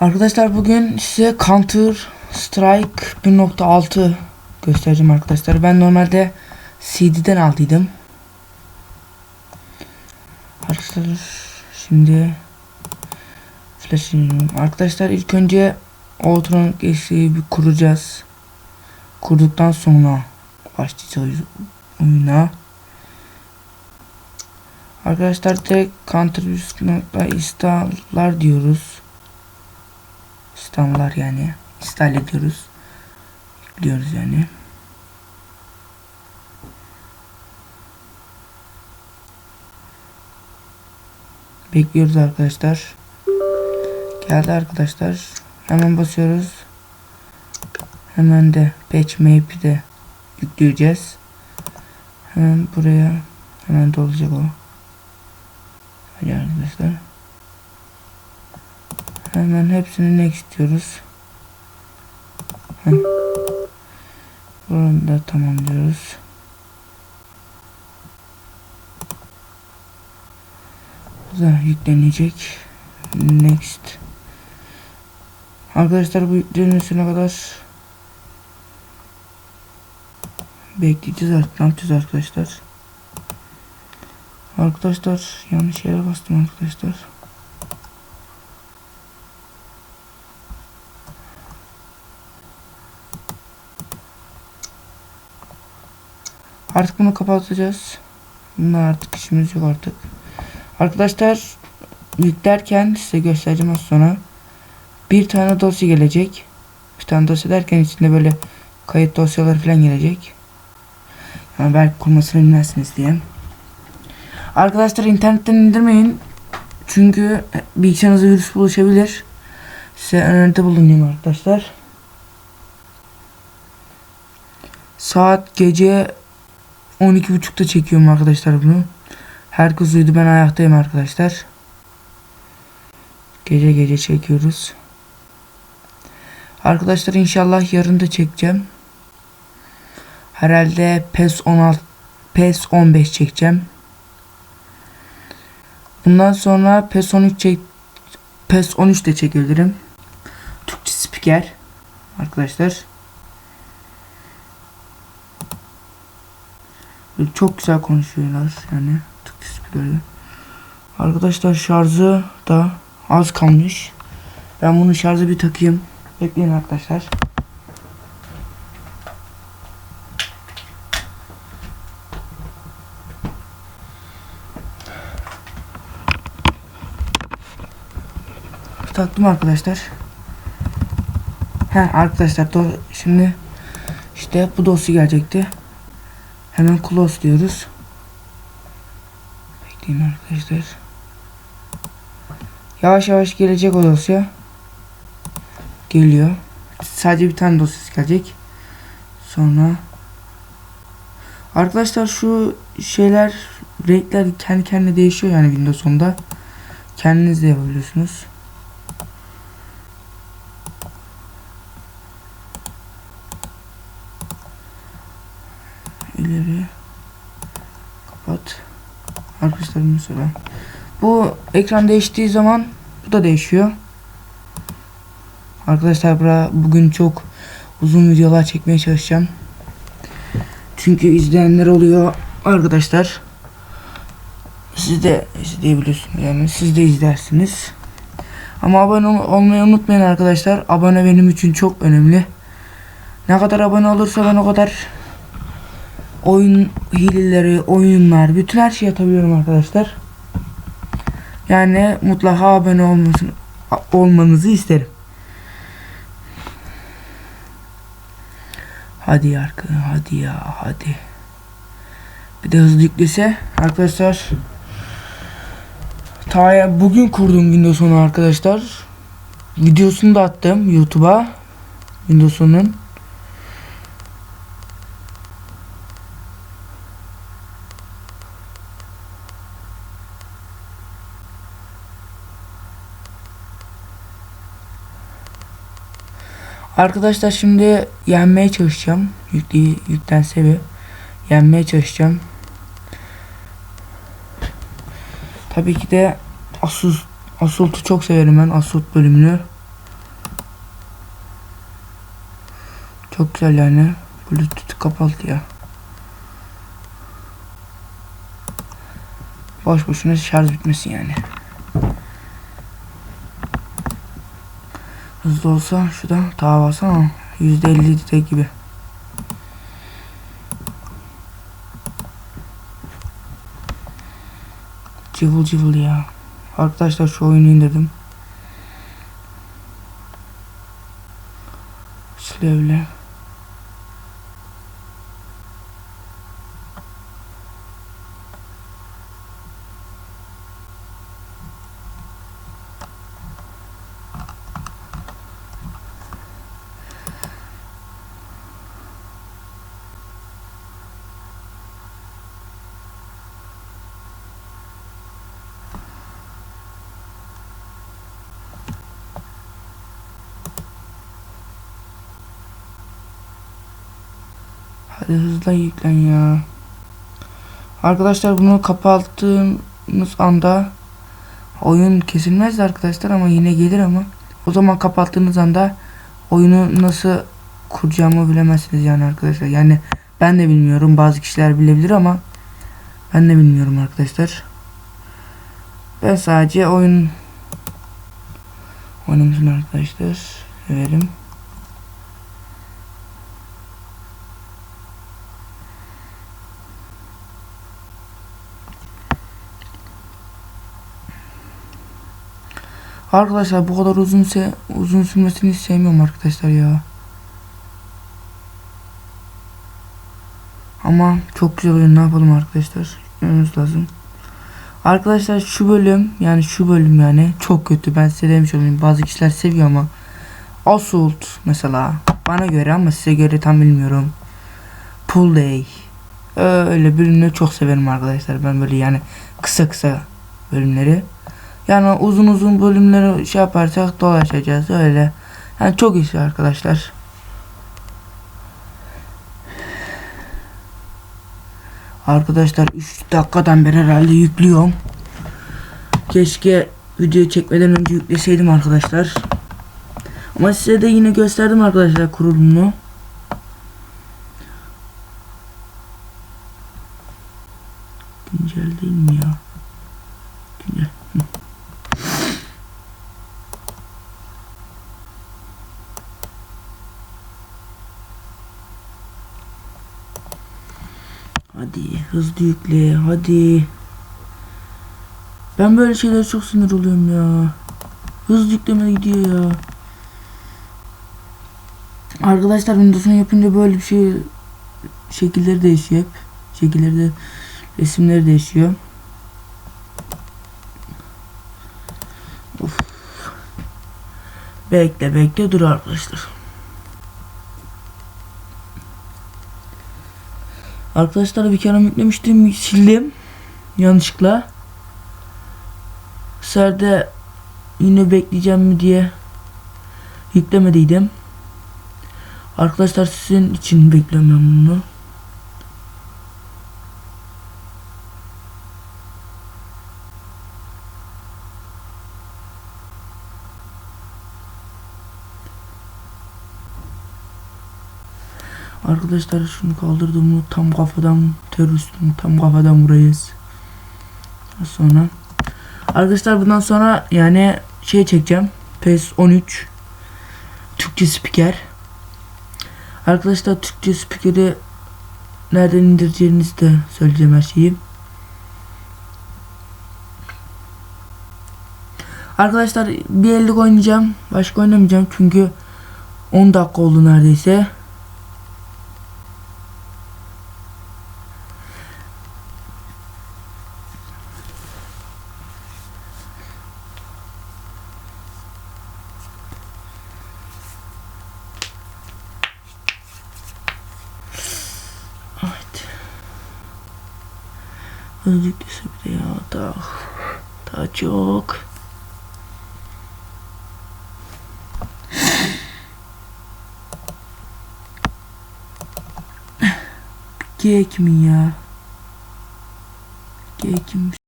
Arkadaşlar bugün size Counter Strike 1.6 göstereceğim arkadaşlar. Ben normalde CD'den aldıydım. Arkadaşlar şimdi flash indiriyorum. Arkadaşlar ilk önce Outronik eksiği bir kuracağız. Kurduktan sonra başlayacağız oyuna. Arkadaşlar direkt Counter 1.installer diyoruz. İstanbullar yani. İstal ediyoruz. Yüklüyoruz yani. Bekliyoruz arkadaşlar. Geldi arkadaşlar. Hemen basıyoruz. Hemen de patch map'i de yükleyeceğiz. Hemen buraya hemen dolacak o. Hadi arkadaşlar. Hemen hepsini next diyoruz. Heh. Bunu da tamam diyoruz. Bu da yüklenecek. Next. Arkadaşlar bu yüklenmesine kadar bekleyeceğiz artık. Ne yapacağız arkadaşlar? Arkadaşlar yanlış yere bastım arkadaşlar. Artık bunu kapatacağız. Bununla artık işimiz yok artık. Arkadaşlar yüklerken size göstereceğim az sonra. Bir tane dosya gelecek. Bir tane dosya derken içinde böyle kayıt dosyaları falan gelecek. Yani belki kurmasını bilmezsiniz diye. Arkadaşlar internetten indirmeyin. Çünkü bilgisayarınıza virüs bulaşabilir. Size öneride bulunayım arkadaşlar. Saat gece 12.30'da çekiyorum arkadaşlar bunu. Herkes uyudu ben ayaktayım arkadaşlar. Gece gece çekiyoruz. Arkadaşlar inşallah yarın da çekeceğim. Herhalde PES 16 PES 15 çekeceğim. Bundan sonra PES 13 çek PES 13 de çekebilirim. Türkçe spiker arkadaşlar. Çok güzel konuşuyorlar yani Türkçe spikerler. Arkadaşlar şarjı da az kalmış. Ben bunu şarjı bir takayım. Bekleyin arkadaşlar. Taktım arkadaşlar. He arkadaşlar şimdi işte bu dosya gelecekti. Hemen close diyoruz. Bekleyin arkadaşlar. Yavaş yavaş gelecek o dosya. Geliyor. Sadece bir tane dosyası gelecek. Sonra Arkadaşlar şu şeyler renkler kendi kendine değişiyor yani Windows 10'da. Kendiniz de yapabiliyorsunuz. Arkadaşlar mesela bu ekran değiştiği zaman bu da değişiyor. Arkadaşlar bura bugün çok uzun videolar çekmeye çalışacağım. Çünkü izleyenler oluyor arkadaşlar. Siz de izleyebiliyorsunuz. Yani siz de izlersiniz. Ama abone ol- olmayı unutmayın arkadaşlar. Abone benim için çok önemli. Ne kadar abone olursa ben o kadar oyun hileleri, oyunlar, bütün her şeyi atabiliyorum arkadaşlar. Yani mutlaka abone olmasın, olmanızı isterim. Hadi ya hadi ya, hadi. Bir de hızlı yüklese arkadaşlar. Ta bugün kurdum Windows 10'u arkadaşlar. Videosunu da attım YouTube'a. Windows Arkadaşlar şimdi yenmeye çalışacağım. Yüklü yüklense bir yenmeye çalışacağım. Tabii ki de Asus Assault'u çok severim ben Assault bölümünü. Çok güzel yani. Bluetooth kapalı ya. Boş boşuna şarj bitmesin yani. Hızlı olsa şu da daha baksana %50 de gibi. Cıvıl cıvıl ya. Arkadaşlar şu oyunu indirdim. Slevle. Hadi hızla yüklen ya. Arkadaşlar bunu kapattığımız anda oyun kesilmez arkadaşlar ama yine gelir ama o zaman kapattığınız anda oyunu nasıl kuracağımı bilemezsiniz yani arkadaşlar. Yani ben de bilmiyorum. Bazı kişiler bilebilir ama ben de bilmiyorum arkadaşlar. Ben sadece oyun oynamışım arkadaşlar. Severim. Arkadaşlar bu kadar uzun se uzun sürmesini sevmiyorum arkadaşlar ya. Ama çok güzel oyun ne yapalım arkadaşlar. Gitmemiz lazım. Arkadaşlar şu bölüm yani şu bölüm yani çok kötü. Ben size demiş olayım. Bazı kişiler seviyor ama Assault mesela bana göre ama size göre tam bilmiyorum. Pull Day öyle bölümleri çok severim arkadaşlar. Ben böyle yani kısa kısa bölümleri. Yani uzun uzun bölümleri şey yaparsak dolaşacağız öyle. Yani çok iyi arkadaşlar. Arkadaşlar 3 dakikadan beri herhalde yüklüyorum. Keşke video çekmeden önce yükleseydim arkadaşlar. Ama size de yine gösterdim arkadaşlar kurulumunu. Güncel değil mi ya? Güncel. Hadi hızlı yükle hadi. Ben böyle şeylere çok sinir oluyorum ya. Hızlı yükleme gidiyor ya. Arkadaşlar Windows'un yapınca böyle bir şey şekilleri değişiyor hep. Şekilleri de resimleri değişiyor. Of. Bekle bekle dur arkadaşlar. Arkadaşlar bir kere yüklemiştim sildim yanlışlıkla. Serde yine bekleyeceğim mi diye yüklemediydim. Arkadaşlar sizin için beklemiyorum bunu. Arkadaşlar şunu kaldırdım mı tam kafadan teröristim tam kafadan vurayız. Sonra Arkadaşlar bundan sonra yani şey çekeceğim. PES 13 Türkçe spiker. Arkadaşlar Türkçe spikeri nereden indireceğinizi de söyleyeceğim her şeyi. Arkadaşlar bir ellik oynayacağım. Başka oynamayacağım çünkü 10 dakika oldu neredeyse. Özlüklüsü bir de ya daha, daha çok. G kimin ya? G kimmiş?